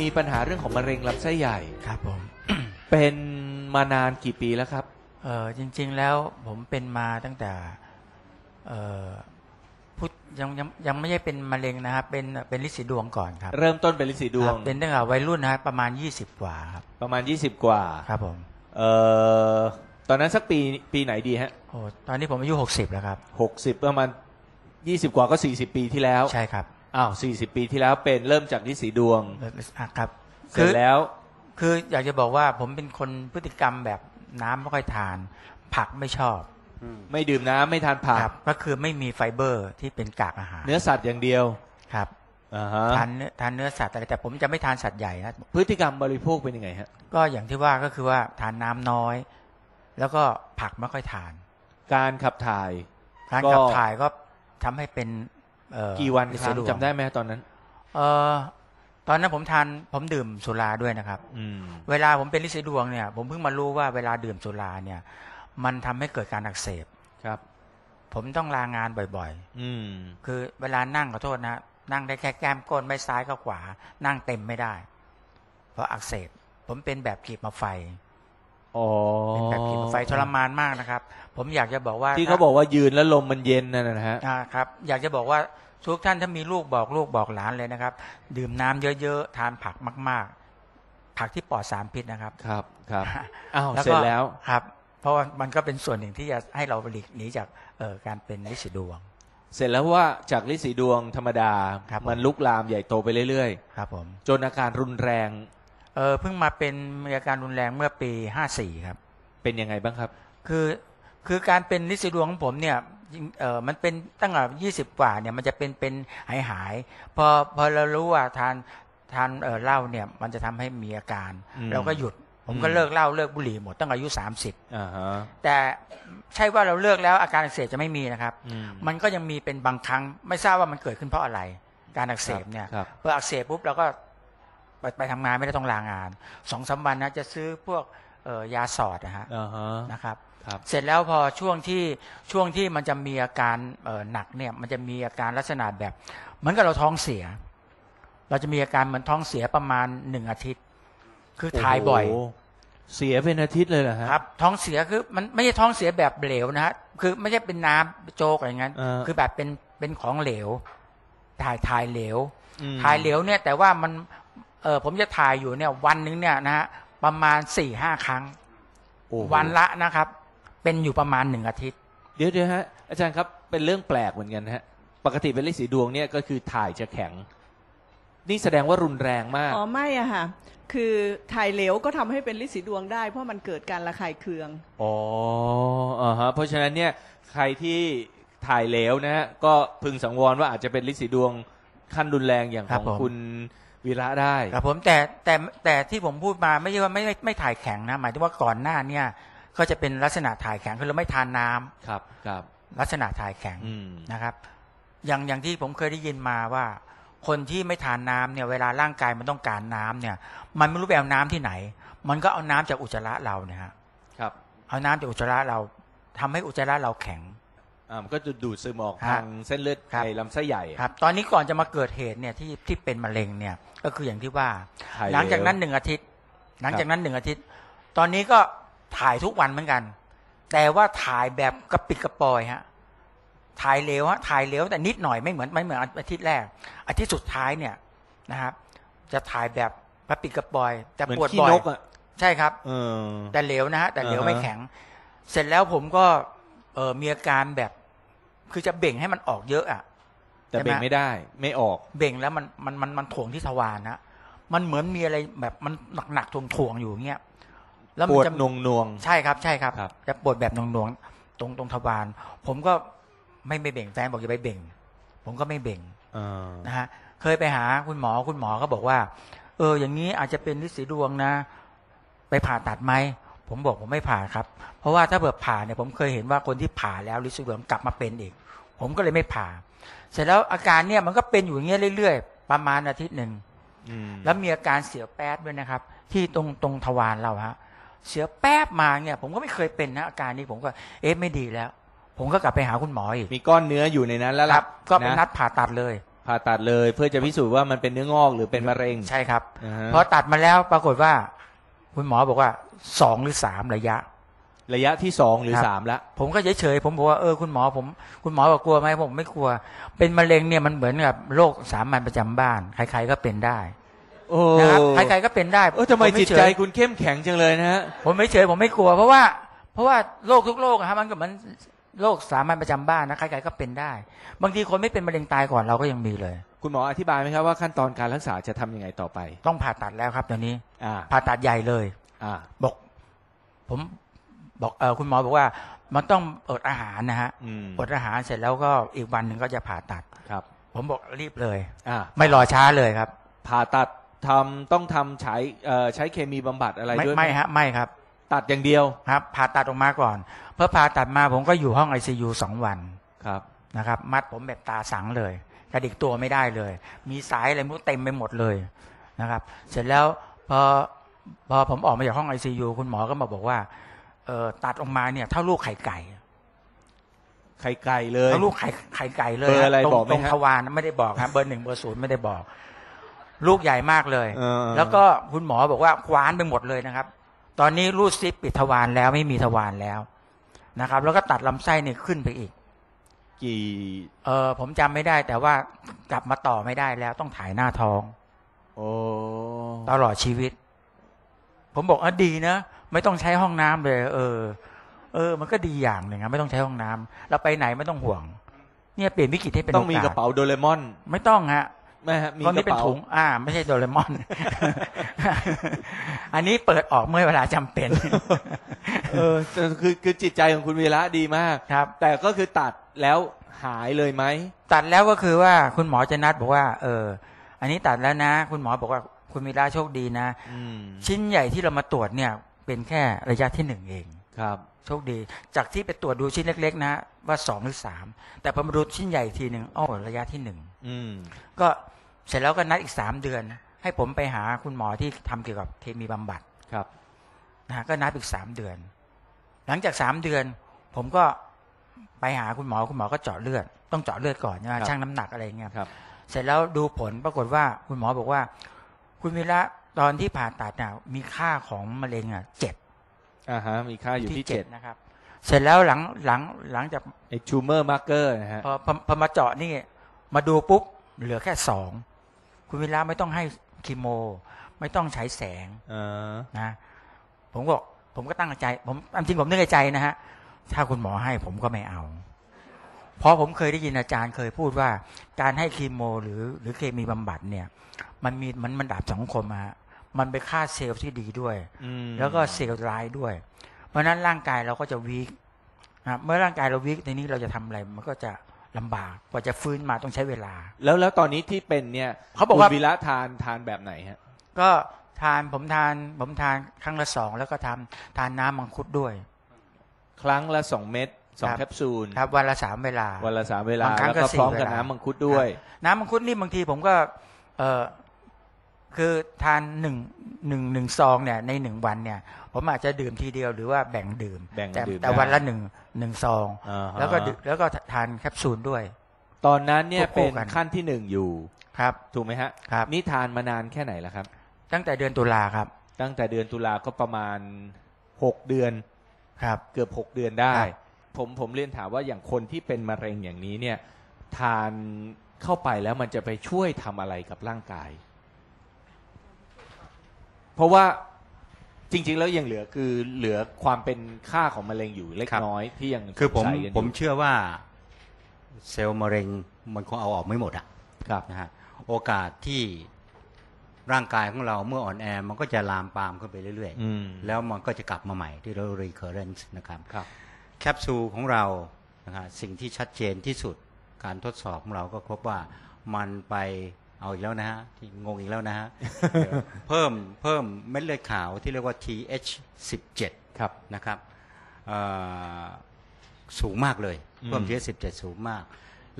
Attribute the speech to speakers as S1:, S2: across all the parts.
S1: มีปัญหาเรื่องของมะเร็งลำไส้ใหญ่
S2: ครับผม
S1: เป็นมานานกี่ปีแล้วครับ
S2: เออจริง ๆ แล้วผมเป็นมาตั้งแต่ เออพุทธยังยังยังไม่ใช่เป็นมะเร็งนะครับ เป็นเป็นลินสีดวงก่อนครับ
S1: เริ่มต้นเป็นลินสีดว
S2: ค
S1: ง
S2: รับเป็นตั้งแต่วัยรุ่นนะครับประมาณ 20 กว่าครับ
S1: ประมาณ 20 กว่า
S2: ครับผม
S1: เอ่อ ตอนนั้นสักปีปีไหนดีฮะ
S2: โอ้ตอนนี้ผมอายุ 60 แล้วครับ
S1: หกสิบประมาณ 20 กว่าก็ 40 ปีที่แล้ว
S2: ใช่ครับ
S1: อ้าว40ปีที่แล้วเป็นเริ่มจากลินสีดวง
S2: เอออะครับ
S1: เสร็จแล้ว
S2: คืออยากจะบอกว่าผมเป็นคนพฤติกรรมแบบน้ำไม่ค่อยทาน ผักไม่ชอบ
S1: ไม่ดื่มน้ำไม่ทานผัก
S2: ครับก็คือไม่มีไฟเบอร์ที่เป็นกากอาหาร
S1: เนื้อสัตว์อย่างเดียว
S2: ครับ
S1: อ่าฮะ
S2: ทานเนื้อทานเนื้อสัตว์อะไรแต่ผมจะไม่ทานสัตว์ใหญ่นะ
S1: พฤติกรรมบริโภคเป็นยังไงฮะ
S2: ก็อย่างที่ว่าก็คือว่าทานน้ำน้อย แล้วก็ผักไม่ค่อยทาน
S1: การขับถ่าย
S2: การ
S1: ก็
S2: ขับถ่ายก็ทำให้เป็นเอ่อ
S1: กี่วัน
S2: ลิ
S1: ครั้ง
S2: ซิดวง
S1: จำได้ไหมตอนนั้น
S2: เอ่อตอนนั้นผมทานผมดื่มสุราด้วยนะครับ
S1: อืม
S2: เวลาผมเป็นลิซิดวงเนี่ย ผมเพิ่งมารู้ว่าเวลาดื่มสุราเนี่ย มันทำให้เกิดการอักเสบ
S1: ครับ
S2: ผมต้องลางานบ่อย
S1: อืม
S2: ๆ คือเวลานั่งขอโทษนะ นั่งได้แค่แก้มก้นไม่ซ้ายก็ขวา นั่งเต็มไม่ได้ เพราะอักเสบ ผมเป็นแบบขีดมาไฟ
S1: อ๋อ
S2: เป็นแบบขีดมาไฟทรมานมากนะครับ ผมอยากจะบอกว่า
S1: ที่เขาบอกว่ายืนแล้วลมมันเย็นนั่นนะฮะ
S2: อ่าครับ อยากจะบอกว่าทุกท่านถ้ามีลูกบอกลูกบอกหลานเลยนะครับ ดื่มน้ำเยอะๆทานผักมาก ๆ ผักที่ปลอดสารพิษนะครับ
S1: ครับครับอ้าว
S2: ก็
S1: เสร็จแล้ว
S2: ครับ เพราะว่ามันก็เป็นส่วนหนึ่งที่จะให้เราหลีกหนีจากเอ่อการเป็นลิสิดวง
S1: เสร็จแล้วว่าจากลิสีดวงธรรมดา
S2: ครับ
S1: มันลุกลามใหญ่โตไปเรื่อย
S2: ครับผม
S1: ๆจนอาการรุนแรง
S2: เออเพิ่งมาเป็นมีอาการรุนแรงเมื่อปี54ครับ
S1: เป็นยังไงบ้างครับ
S2: คือคือการเป็นลิสิดวงของผมเนี่ยจริงเออมันเป็นตั้งแต่ยี่สิบกว่าเนี่ยมันจะเป็นเป็นหายหายๆพอพอเรารู้ว่าทานทานเออเหล้าเนี่ยมันจะทำให้มีอาการ
S1: อืม
S2: เราก็หยุด ผมก็
S1: อืม
S2: เลิกเหล้าเลิกบุหรี่หมดตั้งแต่อายุ30
S1: อ่าฮะ
S2: แต่ใช่ว่าเราเลิกแล้วอาการอักเสบจะไม่มีนะครับ
S1: อืม
S2: มันก็ยังมีเป็นบางครั้งไม่ทราบว่ามันเกิดขึ้นเพราะอะไร การอักเสบเนี่ย
S1: ครับ
S2: พออักเสบปุ๊บเราก็ ไปไปทำงานไม่ได้ต้องลางานสองสามวันนะจะซื้อพวกเอ่อยาสอดนะฮะ
S1: อ่าฮะ
S2: นะครับ
S1: ครับ
S2: เสร็จแล้วพอช่วงที่ช่วงที่มันจะมีอาการเอ่อหนักเนี่ยมันจะมีอาการลักษณะแบบเหมือนกับเราท้องเสีย เราจะมีอาการเหมือนท้องเสียประมาณหนึ่งอาทิตย์ คือถ่ายบ่อย
S1: โโหเสียเป็นอาทิตย์เลยเหรอฮะ
S2: ครับ ท้องเสียคือมันไม่ใช่ท้องเสียแบบเหลวนะฮะคือไม่ใช่เป็นน้ำโจกอะไรเงี้ย
S1: เออ
S2: คือแบบเป็นเป็นของเหลวถ่ายถ่ายเหลว
S1: อืม
S2: ถ่ายเหลวเนี่ยแต่ว่ามัน เออผมจะถ่ายอยู่เนี่ยวันหนึงเนี่ยนะฮะประมาณสี่ห้าครั้ง
S1: โอ้โห
S2: วันละนะครับ เป็นอยู่ประมาณหนึ่งอาทิตย์
S1: เดี๋ยวเดี๋ยวฮะอาจารย์ครับเป็นเรื่องแปลกเหมือนกันฮะ ปกติเป็นลิสีดวงเนี่ยก็คือถ่ายจะแข็ง นี่แสดงว่ารุนแรงมาก
S3: อ๋อไม่อะค่ะ คือถ่ายเหลวก็ทำให้เป็นลิสีดวงได้ เพราะมันเกิดการระคายเคือง
S1: อ๋ออ่าฮะเพราะฉะนั้นเนี่ยใครที่ถ่ายเหลวนะฮะก็พึงสังวรว่าอาจจะเป็นลิสีดวงขั้นรุนแรงอย่าง
S2: ค
S1: ข
S2: รับ
S1: อง
S2: ผม
S1: คุณ วีระได้
S2: ครับผมแต่แต่แต่ที่ผมพูดมาไม่ใช่ว่าไม่ไม่ไม่ถ่ายแข็งนะ หมายถึงว่าก่อนหน้าเนี่ยก็จะเป็นลักษณะถ่ายแข็งคือเราไม่ทานน้ำ
S1: ครับครับ
S2: ลักษณะถ่ายแข็ง
S1: อืม
S2: นะครับ อย่างอย่างที่ผมเคยได้ยินมาว่า คนที่ไม่ทานน้ำเนี่ย เวลาร่างกายมันต้องการน้ำเนี่ย มันไม่รู้ไปเอาน้ำที่ไหน มันก็เอาน้ำจากอุจจาระเราเนี่ยฮะ
S1: ครับ
S2: เอาน้ำจากอุจจาระเราทำให้อุจจาระเราแข็ง
S1: อ่ามันก็จะดูดซึมออก
S2: ฮะ
S1: ทางเส้นเลือด
S2: ครับ
S1: ในลำไส้ใหญ่
S2: ครับ ตอนนี้ก่อนจะมาเกิดเหตุเนี่ยที่ที่เป็นมะเร็งเนี่ยก็คืออย่างที่ว่า
S1: ถ่าย
S2: หลังจากนั้น
S1: เห
S2: ห
S1: ลว
S2: นึ่งอาทิตย์ หลังจากนั้นหนึ่งอาทิตย์ ตอนนี้ก็ถ่ายทุกวันเหมือนกัน แต่ว่าถ่ายแบบกระปิดกระปอยฮะถ่ายเร็วฮะถ่ายเร็วแต่นิดหน่อยไม่เหมือนไม่เหมือนอาทิตย์แรก อาทิตย์สุดท้ายเนี่ยนะครับจะถ่ายแบบกระปิดกระปอย แต่
S1: เหมือน
S2: ปวด
S1: ขี้
S2: บ่อย
S1: นกอะ
S2: ใช่ครับ
S1: เออ
S2: แต่เหลวนะฮะแต่เหลว
S1: อ่าฮะ
S2: ไม่แข็ง เสร็จแล้วผมก็เออมีอาการแบบ คือจะเบ่งให้มันออกเยอะอะ
S1: แต่เบ่งไม่ได้ ไม่ออก
S2: เบ่งแล้วมันมันมันมันถ่วงที่ทวารนะมันเหมือนมีอะไรแบบมันหนักหนักๆถ่วงถ่วงๆอยู่อย่างเงี้ยแล้ว
S1: ป
S2: มัน
S1: วด
S2: จะ
S1: นวงนวง
S2: ใช่ครับ ใช่ครับ
S1: ครับ
S2: จะปวดแบบหน่วงๆตรงตรงทวารผมก็ไม่ไม่เบ่งแฟนบอกอย่าไปเบ่ง ผมก็ไม่เบ่ง
S1: ๆเออ
S2: นะฮะเคยไปหาคุณหมอคุณหมอก็บอกว่า เออ อย่างนี้อาจจะเป็นลิสีดวงนะ ไปผ่าตัดไหม ผมบอกผมไม่ผ่าครับ เพราะว่าถ้าเบิดผ่าเนี่ยผมเคยเห็นว่าคนที่ผ่าแล้วลิสีดวงกลับมาเป็นอีก ผมก็เลยไม่ผ่า เสร็จแล้วอาการเนี่ยมันก็เป็นอยู่อย่างเงี้ยเรื่อยๆ ประมาณอาทิตย์หนึ่ง
S1: อืม
S2: แล้วมีอาการเสียวแป๊ดด้วยนะครับ ที่ตรงตรงทวารเราฮะเสียวแป๊บมาเนี่ย ผมก็ไม่เคยเป็นนะอาการนี้ผมก็เอ๊ะไม่ดีแล้ว ผมก็กลับไปหาคุณหมออีก
S1: มีก้อนเนื้ออยู่ในนั้นแล้ว
S2: ค
S1: ล่ะ
S2: รับ ก็เป็นนัดผ่าตัดเลย
S1: ผ่าตัดเลยเพื่อจะพิสูจน์ว่ามันเป็นเนื้องอกหรือเป็นมะเร็ง
S2: ใช่ครับ
S1: อ่าฮะ
S2: พอตัดมาแล้วปรากฏว่า คุณหมอบอกว่าสองหรือสามระยะ
S1: ระยะที่สองหรือ
S2: ครับ
S1: สามละ
S2: ผมก็เฉยๆผมบอกว่าเออคุณหมอผม คุณหมอบอกกลัวไหมผมไม่กลัว เป็นมะเร็งเนี่ยมันเหมือนกับโรคสามัญประจำบ้าน ใคร ๆก็เป็นได้
S1: โอ้
S2: นะครับใครๆก็เป็นได้
S1: เออทำไม
S2: ผ
S1: จิต
S2: เฉย
S1: ใจคุณเข้มแข็งจังเลยนะฮะ
S2: ผมไม่เฉยผมไม่กลัว เพราะว่า เพราะว่าโรคทุกโรคอะครับมันก็เหมือนโรคสามัญประจำบ้านนะใครๆก็เป็นได้ บางทีคนไม่เป็นมะเร็งตายก่อนเราก็ยังมีเลย
S1: คุณหมออธิบายไหมครับว่าขั้นตอนการรักษาจะทำยังไงต่อไป
S2: ต้องผ่าตัดแล้วครับตอนนี้
S1: อ่า
S2: ผ่าตัดใหญ่เลย
S1: อ่า
S2: บอก ผมบอกเออคุณหมอบอกว่า มันต้องอดอาหารนะฮะ
S1: อืม
S2: อดอาหารเสร็จแล้วก็อีกวันหนึ่งก็จะผ่าตัด
S1: ครับ
S2: ผมบอกรีบเลย
S1: อ่า
S2: ไม่รอช้าเลยครับ
S1: ผ่าตัดทำต้องทำใช้เอ่อใช้เคมีบำบัดอะไร
S2: ไม่
S1: ด้วยห
S2: ไม่ฮะไม่ครับ
S1: ตัดอย่างเดียว
S2: ครับ ผ่าตัดออกมาก่อนเพื่อผ่าตัดมาผมก็อยู่ห้องไอซียูสองวัน
S1: ครับ
S2: นะครับ มัดผมแบบตาสังเลย กระดิกตัวไม่ได้เลย มีสายอะไรไมุเต็มไปหมดเลยนะครับ เสร็จแล้วพอพอผมออกมาจากห้องไอซียูคุณหมอก็มาบอกว่าเออตัดออกมาเนี่ยเท่าลูกไข่ไก่
S1: ไข่ไก่เลย
S2: เท่าลูกไข่ไข่ไก่เลย
S1: เบอร์อะไร
S2: ตง
S1: บอกไหม
S2: ตรง
S1: ฮะ
S2: ทวารไม่ได้บอกครับเบอร์หนึ่งเบอร์ศูนย์ไม่ได้บอก ลูกใหญ่มากเลย
S1: เออ
S2: แล้วก็คุณหมอบอกว่าคว้านไปหมดเลยนะครับ ตอนนี้รูดซิปปิดทวารแล้วไม่มีทวารแล้วนะครับ แล้วก็ตัดลำไส้เนี่ยขึ้นไปอีก
S1: กี่
S2: เออผมจำไม่ได้แต่ว่ากลับมาต่อไม่ได้แล้วต้องถ่ายหน้าท้อง
S1: โอ้
S2: ตลอดชีวิต ผมบอกอะดีนะไม่ต้องใช้ห้องน้ำเลย เออ เออ มันก็ดีอย่างหนึ่งนะไม่ต้องใช้ห้องน้ำเราไปไหนไม่ต้องห่วง เนี่ยเปลี่ยนวิกฤตให้เป็น
S1: ต้องมี
S2: โก
S1: ระเป๋าโดเรมอน
S2: ไม่ต้องฮะ
S1: ไหม่ฮะมี
S2: ตอน
S1: ก
S2: นี้
S1: ระ
S2: เป็น
S1: เป๋า
S2: ถุง อ่า ไม่ใช่โดเรมอน อันนี้เปิดออกเมื่อเวลาจำเป็น
S1: เออแต่คือคือจิตใจของคุณวีระดีมาก
S2: ครับ
S1: แต่ก็คือตัด แล้วหายเลยไหม
S2: ตัดแล้วก็คือว่าคุณหมอจะนัดบอกว่า เออ อันนี้ตัดแล้วนะ คุณหมอบอกว่าคุณมีราโชคดีนะ
S1: อืม
S2: ชิ้นใหญ่ที่เรามาตรวจเนี่ย เป็นแค่ระยะที่หนึ่งเอง
S1: ครับ
S2: โชคดี จากที่ไปตรวจดูชิ้นเล็ก ๆ นะ ว่าสองหรือสามแต่พอมาดูชิ้นใหญ่อีกทีหนึ่งอ้อระยะที่หนึ่ง
S1: อืม
S2: ก็เสร็จแล้วก็นัดอีกสามเดือน ให้ผมไปหาคุณหมอที่ทำเกี่ยวกับเคมีบำบัด
S1: ครับ
S2: นะฮะก็นัดอีกสามเดือน หลังจากสามเดือน ผมก็ ไปหาคุณหมอคุณหมอก็เจาะเลือด ต้องเจาะเลือดก่อนใช่ไหม
S1: ครับ
S2: ชั่งน้ำหนักอะไรเงี้ย
S1: ครับ
S2: เสร็จแล้วดูผลปรากฏว่าคุณหมอบอกว่า คุณวีระตอนที่ผ่าตัดน่ะมีค่าของมะเร็งอะเจ็ด
S1: อ่าฮะมีค่าอยู่ที่เจ็ด
S2: นะครับ เสร็จแล้วหลังหลังหลังจาก
S1: ไอชูเมอร์มาร์เกอร์นะฮะ
S2: พอพอพอมาเจาะนี่ มาดูปุ๊บเหลือแค่สองคุณวีระไม่ต้องให้คีโม ไม่ต้องใช้แสง
S1: เออ
S2: นะ ผมก็ผมก็ตั้งใจ ผมจริงผมนึกในใจนะฮะ ถ้าคุณหมอให้ผมก็ไม่เอา เพราะผมเคยได้ยินอาจารย์เคยพูดว่า การให้คีโม หรือ หรือเคมีบำบัดเนี่ย มันมีมันมันดับสังคมอะฮะมันไปฆ่าเซลล์ที่ดีด้วย
S1: อืม
S2: แล้วก็เซลล์ร้ายด้วย เพราะฉะนั้นร่างกายเราก็จะวีคนะเมื่อร่างกายเราวีคในนี้เราจะทำอะไรมันก็จะลำบากกว่าจะฟื้นมาต้องใช้เวลา
S1: แล้วแล้วตอนนี้ที่เป็นเนี่ย
S2: เขาบอกว่า
S1: คุณวีระทานทานแบบไหนฮะ
S2: ก็ทานผมทานผมทานครั้งละสองแล้วก็ทำทานน้ำมังคุดด้วย
S1: ครั้งละสองเม็ดสอง
S2: ครับ
S1: แคปซูล
S2: ครับวันละสามเวลา
S1: วันละสามเวลา
S2: บางครั้ง
S1: แล้วก็
S2: ก็สี่
S1: พร้อมกับ
S2: เวลา
S1: น้ำมังคุดด้วย
S2: น้ำมังคุดนี่บางทีผมก็เออคือทานหนึ่งหนึ่งหนึ่งซองเนี่ยในหนึ่งวันเนี่ย ผมอาจจะดื่มทีเดียวหรือว่าแบ่งดื่ม
S1: แบ่ง
S2: แต่
S1: ดื่ม
S2: แต่
S1: ได้
S2: วันละหนึ่งหนึ่งซอง
S1: อ่าฮะ
S2: แล้วก็ดื่มแล้วก็ทานแคปซูลด้วย
S1: ตอนนั้นเนี่ย
S2: ควบคู่
S1: เป็น
S2: กัน
S1: ขั้นที่หนึ่งอยู่
S2: ครับ
S1: ถูกไหมฮะ
S2: ครับ
S1: นี่ทานมานานแค่ไหนแล้วครับ
S2: ตั้งแต่เดือนตุลาครับ
S1: ตั้งแต่เดือนตุลาก็ประมาณหกเดือน
S2: ครับ
S1: เกือบหกเดือนได้
S2: ครับ
S1: ผมผมเรียนถามว่าอย่างคนที่เป็นมะเร็งอย่างนี้เนี่ย ทานเข้าไปแล้วมันจะไปช่วยทำอะไรกับร่างกาย เพราะว่าจริง ๆ แล้วยังเหลือคือเหลือความเป็นค่าของมะเร็งอยู่เล็ก
S4: ครับ
S1: น้อยที่ยัง
S4: คือผม
S1: สงสัยกันยู่
S4: ผมเชื่อว่าเซลล์มะเร็งมันคงเอาออกไม่หมดอะ
S1: ครับ
S4: นะฮะโอกาสที่ ร่างกายของเราเมื่ออ่อนแอมันก็จะลามปามขึ้นไปเรื่อย
S1: อืม
S4: ๆแล้วมันก็จะกลับมาใหม่ที่เรา recurrence นะครับ
S1: ครับ
S4: แคปซูลของเรานะฮะสิ่งที่ชัดเจนที่สุดการทดสอบของเราก็พบว่ามันไปเอาอีกแล้วนะฮะที่งงอีกแล้วนะฮะ เพิ่มเพิ่มเม็ดเลือดขาวที่เรียกว่า TH17
S1: ครับ
S4: นะครับเอ่อสูงมากเลย
S1: อืม
S4: เพิ่ม TH17 สูงมาก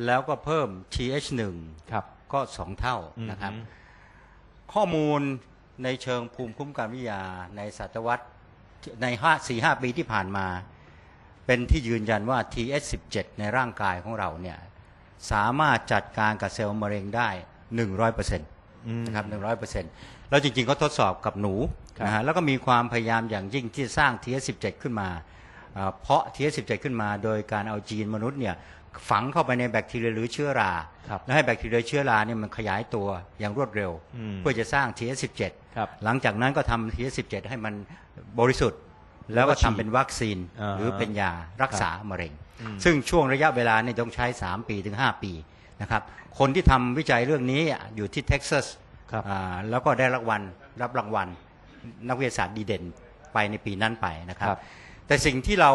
S4: แล้วก็เพิ่ม TH1
S1: ครับ
S4: ก็สองเท่านะครับ ข้อมูลในเชิงภูมิคุ้มกันวิทยา ในศตวรรษในห้าสี่ห้าปีที่ผ่านมา เป็นที่ยืนยันว่า TH17 ในร่างกายของเราเนี่ยสามารถจัดการกับเซลล์มะเร็งได้100%น
S1: อืมะ
S4: ครับ100%แล้วจริงๆเขาทดสอบกับหนู
S1: ครับ
S4: นะฮะแล้วก็มีความพยายามอย่างยิ่งที่สร้าง TS17 ขึ้นมาเอ่อเพาะ TS17 ขึ้นมา โดยการเอาจีนมนุษย์เนี่ย ฝังเข้าไปในแบคทีเรียหรือเชื้อรา
S1: ครับ
S4: แล้วให้แบคทีเรียเชื้อราเนี่ยมันขยายตัวอย่างรวดเร็ว
S1: อืม
S4: เพื่อจะสร้าง TS17
S1: ครับ
S4: หลังจากนั้นก็ทำ TS17 ให้มันบริสุทธิ์ แล้วก็ทำเป็นวัคซีน
S1: อ่า
S4: หรือเป็นยารักษามะเร็ง
S1: อืม
S4: ซึ่งช่วงระยะเวลาเนี่ยต้องใช้ 3 ปีถึง 5 ปีนะครับคนที่ทำวิจัยเรื่องนี้อยู่ที่เท็กซัส
S1: ครับ
S4: อ่าแล้วก็ได้รางวัลรับรางวัล นักวิทยาศาสตร์ดีเด่นไปในปีนั้นไปนะครับ
S1: ครับ
S4: แต่สิ่งที่เรา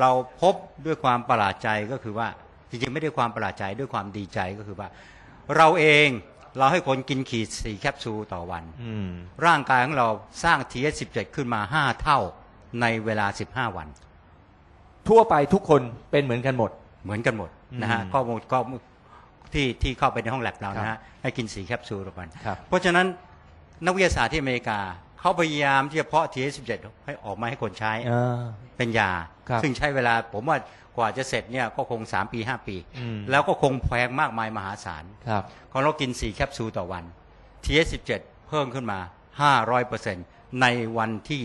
S4: เราพบด้วยความประหลาดใจก็คือว่า จริงๆไม่ได้ความประหลาดใจด้วยความดีใจก็คือว่า เราเองเราให้คนกินขีดสี่แคปซูลต่อวัน
S1: อืม
S4: ร่างกายของเราสร้าง TS17 ขึ้นมา5เท่าในเวลา15วัน
S1: ทั่วไปทุกคนเป็นเหมือนกันหมด
S4: เหมือนกันหมดนะฮะ
S1: อืม
S4: ก็หมดก็ที่ที่เข้าไปในห้องแลบเรานะ
S1: ครั
S4: ฮะ
S1: บ
S4: ให้กินสีแคปซูลต่อวัน
S1: ครับ
S4: เพราะฉะนั้นนักวิทยาศาสตร์ที่อเมริกา เขาพยายามที่จะเพาะ TS17 ให้ออกมาให้คนใช้
S1: อ่า
S4: เป็นยา
S1: ครับ
S4: ซึ่งใช้เวลาผมว่ากว่าจะเสร็จเนี่ยก็คง 3 ปี 5 ปี
S1: อืม
S4: แล้วก็คงแพงมากมายมหาศาล
S1: ครับ
S4: ของเรากิน 4 แคปซูลต่อวัน TS17 เพิ่มขึ้นมา 500%ในวันที่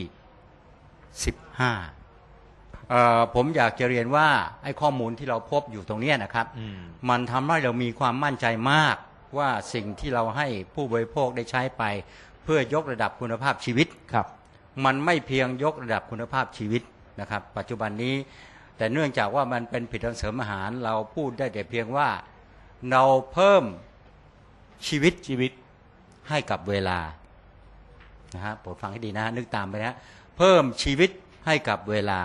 S4: 15เอ่อผมอยากจะเรียนว่า ไอ้ข้อมูลที่เราพบอยู่ตรงเนี้ยนะครับ
S1: อืม
S4: มันทำให้เรามีความมั่นใจมากว่าสิ่งที่เราให้ผู้บริโภคได้ใช้ไป เพื่อยกระดับคุณภาพชีวิต
S1: ครับ
S4: มันไม่เพียงยกระดับคุณภาพชีวิตนะครับ ปัจจุบันนี้ แต่เนื่องจากว่ามันเป็นผลิตภัณฑ์เสริมอาหารเราพูดได้แต่เพียงว่าเราเพิ่มชีวิต
S1: ชีวิต
S4: ให้กับเวลานะฮะโปรดฟังให้ดีนะฮะนึกตามไปนะฮะเพิ่มชีวิตให้กับเวลา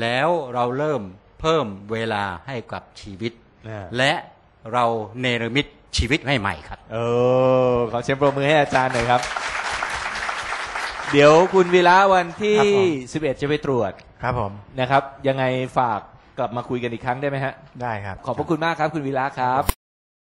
S4: แล้วเราเริ่มเพิ่มเวลาให้กับชีวิต
S1: อ่า
S4: และเราเนรมิต ชีวิตให้ใหม่ครับ
S1: เออขอเสียงปรบมือให้อาจารย์หน่อยครับ เดี๋ยวคุณวีระวันที่
S2: ครับผม
S1: 11จะไปตรวจ
S2: ครับผม
S1: นะครับ ยังไงฝากกลับมาคุยกันอีกครั้งได้ไหมฮะ
S2: ได้ครับ
S1: ขอบพระคุณมากครับคุณวีระครับ